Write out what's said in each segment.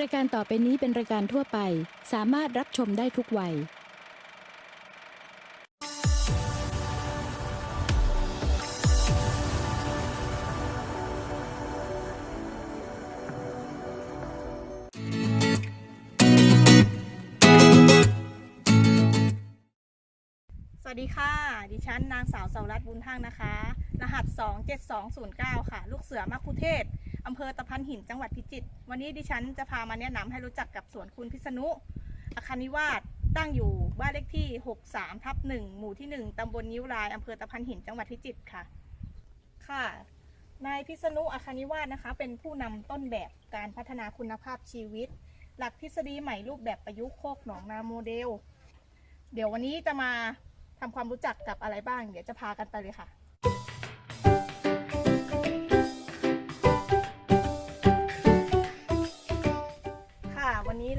รายการต่อไปนี้เป็นรายการทั่วไป สามารถรับชมได้ทุกวัย สวัสดีค่ะ ดิฉันนางสาวสาวรัตน์บุญทั้งนะคะ รหัส 27209 ค่ะ ลูกเสือมักคุเทศ อำเภอตะพันหินจังหวัดพิจิตรวันนี้ดิฉันจะพามาแนะนำให้รู้จักกับสวนคุณพิษณุอาคารนิวาสตั้งอยู่บ้านเลขที่ 63ทับ1หมู่ที่ 1ตำบลนิ้วรายอำเภอตะพันหินจังหวัดพิจิตรค่ะ ค่ะนายพิษณุอาคารนิวาสนะคะ เป็นผู้นำต้นแบบการพัฒนาคุณภาพชีวิต หลักทฤษฎีใหม่รูปแบบประยุกต์โคกหนองนาโมเดล เดี๋ยววันนี้จะมาทำความรู้จักกับอะไรบ้าง เดี๋ยวจะพากันไปเลยค่ะ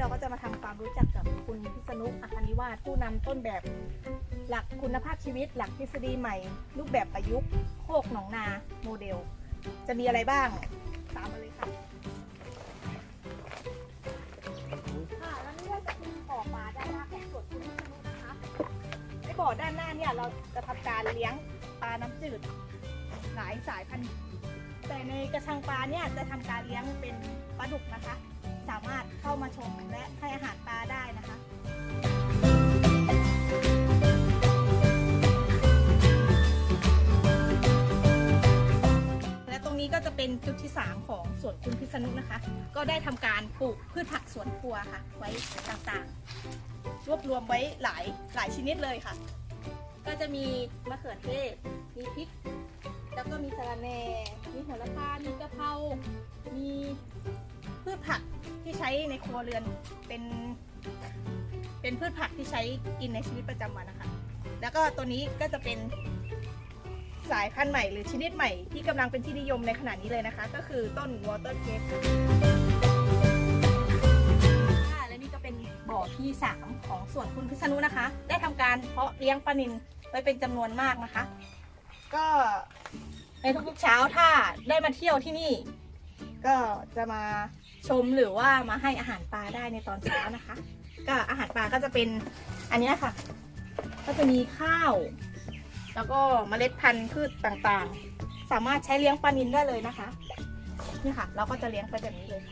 เราก็จะมาทำความรู้จักกับคุณพิษณุอาคานิวาสผู้นำต้นแบบ หลักคุณภาพชีวิต หลักทฤษฎีใหม่ รูปแบบประยุกต์โคกหนองนาโมเดล จะมีอะไรบ้าง ตามมาเลยค่ะค่ะแล้วนี่ก็จะเป็นบ่อปลาด้านหน้าของสวนคุณพิษณุนะคะในบ่อด้านหน้าเนี่ยเราจะทำการเลี้ยงปลาน้ำจืด หลายสายพันธุ์แต่ในกระชังปลาเนี่ยจะทำการเลี้ยงเป็นปลาดุกนะคะ สามารถเข้ามาชมและให้อาหารปลาได้นะคะและตรงนี้ก็จะเป็นจุดที่ 3 ของสวนคุณพิษณุนะคะ ก็ได้ทำการปลูกพืชผักสวนครัวค่ะ ไว้ต่างๆ รวบรวมไว้หลายหลายชนิดเลยค่ะ ก็จะมีมะเขือเทศ มีพริก แล้วก็มีสะระแหน่มีโหระพามีกะเพรา มี พืชผักที่ใช้ในครัวเรือนเป็น เป็นพืชผักที่ใช้กินในชีวิตประจำวันนะคะ แล้วก็ตัวนี้ก็จะเป็นสายพันธุ์ใหม่หรือชนิดใหม่ที่กำลังเป็นที่นิยมในขณะนี้เลยนะคะ ก็คือต้น water cake ค่ะค่ะและนี่ก็เป็นบ่อที่ 3 ของสวนคุณพิษณุนะคะ ได้ทำการเพาะเลี้ยงปลานิลไว้เป็นจำนวนมากนะคะ ก็ในทุกๆเช้าถ้าได้มาเที่ยวที่นี่ ก็จะมา ชมหรือว่ามาให้อาหารปลาได้ในตอนเช้านะคะ ก็อาหารปลาก็จะเป็นอันนี้ค่ะ ก็จะมีข้าว แล้วก็เมล็ดพันธุ์พืชต่างๆ สามารถใช้เลี้ยงปลานิลได้เลยนะคะนี่ค่ะ เราก็จะเลี้ยงไปแบบนี้เลย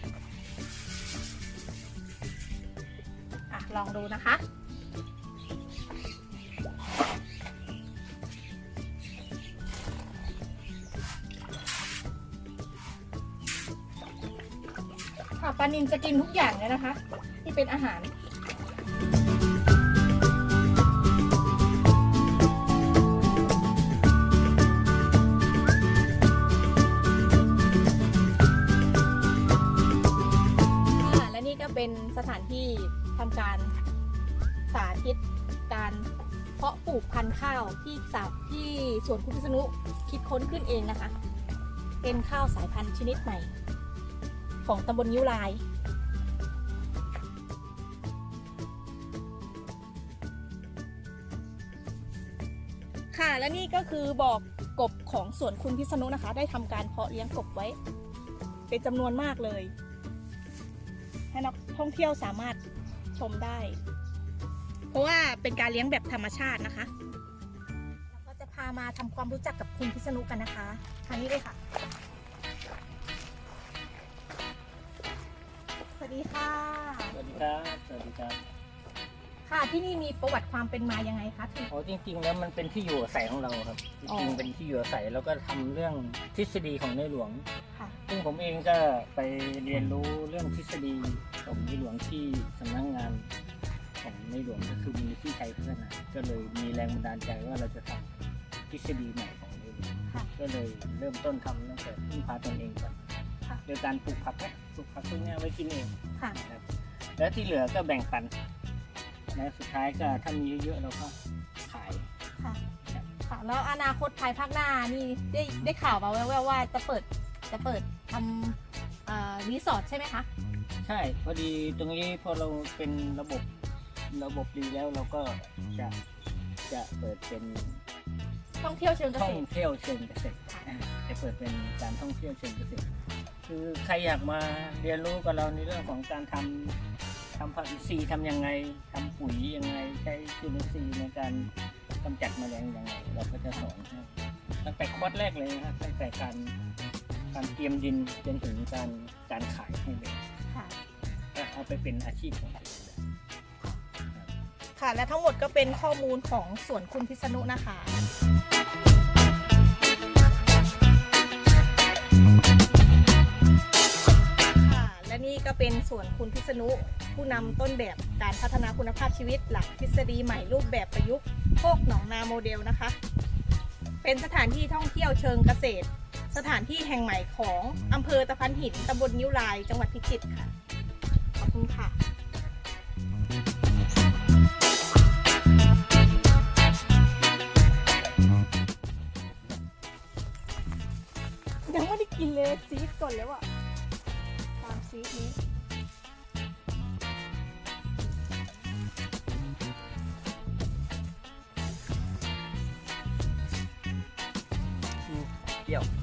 อะลองดูนะคะ ค่ะปลานินจะกินทุกอย่างเลยนะคะ ที่เป็นอาหารค่ะและนี่ก็เป็นสถานที่ทำการสาธิตการเพาะปลูกพันธุ์ข้าวที่สาที่สวนคุณพิษณุคิดค้นขึ้นเองนะคะ เป็นข้าวสายพันธุ์ชนิดใหม่ ของตำบลยิ้วลาย ค่ะและนี่ก็คือบอกกบของสวนคุณพิษณุนะคะ ได้ทำการเพาะเลี้ยงกบไว้ เป็นจำนวนมากเลย ให้นักท่องเที่ยวสามารถชมได้ เพราะว่าเป็นการเลี้ยงแบบธรรมชาตินะคะ เราก็จะพามาทำความรู้จักกับคุณพิษณุกันนะคะทางนี้เลยค่ะ ดีค่ะ สวัสดีครับ สวัสดีครับ ค่ะที่นี่มีประวัติความเป็นมายังไงคะที่ อ๋อจริง ๆ แล้วมันเป็นที่อยู่อาศัยของเราครับ จอ๋อริงๆเป็นที่อยู่อาศัยแล้วก็ทำเรื่องทฤษฎีของในหลวง ค่ะ ซึ่งผมเองก็ไปเรียนรู้เรื่องทฤษฎีของในหลวงที่สำนักงานของในหลวงก็คือมูลนิธิไทยพัฒนาก็เลยมีแรงบันดาลใจว่าเราจะทำทฤษฎีใหม่ของในหลวงค่ะก็เลยเริ่มต้นทำตั้งแต่พึ่งพาตนเองก่อนค่ะ โดยการปลูกผักเนี่ย ปลูกผักพวกเนี้ยไว้กินเองค่ะครับแล้วที่เหลือก็แบ่งปัน และสุดท้ายก็ถ้ามีเยอะๆเราก็ขาย ค่ะ ค่ะ แล้วอนาคตภายภาคหน้านี่ได้ได้ข่าวมาแว่วๆว่าจะเปิดจะเปิดทำเอ่อรีสอร์ทใช่ไหมคะ ใช่พอดีตรงนี้พอเราเป็นระบบระบบดีแล้วเราก็จะจะเปิดเป็นท่องเที่ยวเชิงเกท่อษงตรเที่ยวเชิงเกษตรอ่าจะเปิดเป็นการท่องเที่ยวเชิงเกษตร คือใครอยากมาเรียนรู้กับเราในเรื่องของการทำทำผักอินทรีย์ทำยังไงทำปุ๋ยยังไง ใช้จุลินทรีย์ในการกำจัดแมลงยังไง เราก็จะสอนให้ตั้งแต่คอร์สแรกเลยนะครับตั้งแต่การการเตรียมดินจนถึงการการขายให้เลยค่ะ ก็เอาไปเป็นอาชีพของตัวเองเลยค่ะและทั้งหมดก็เป็นข้อมูลของสวนคุณพิษณุนะคะ นี่ก็เป็นส่วนคุณพิษณุผู้นำต้นแบบการพัฒนาคุณภาพชีวิตหลักทฤษฎีใหม่รูปแบบประยุกต์โคกหนองนาโมเดลนะคะ เป็นสถานที่ท่องเที่ยวเชิงเกษตร สถานที่แห่งใหม่ของอำเภอตะพันหินตำบลนิ้วลาย จังหวัดพิจิตรค่ะ ขอบคุณค่ะยังไม่ได้กินเลยซีดก่อนแล้วอะ ตามซีดนี้เปรี้ยว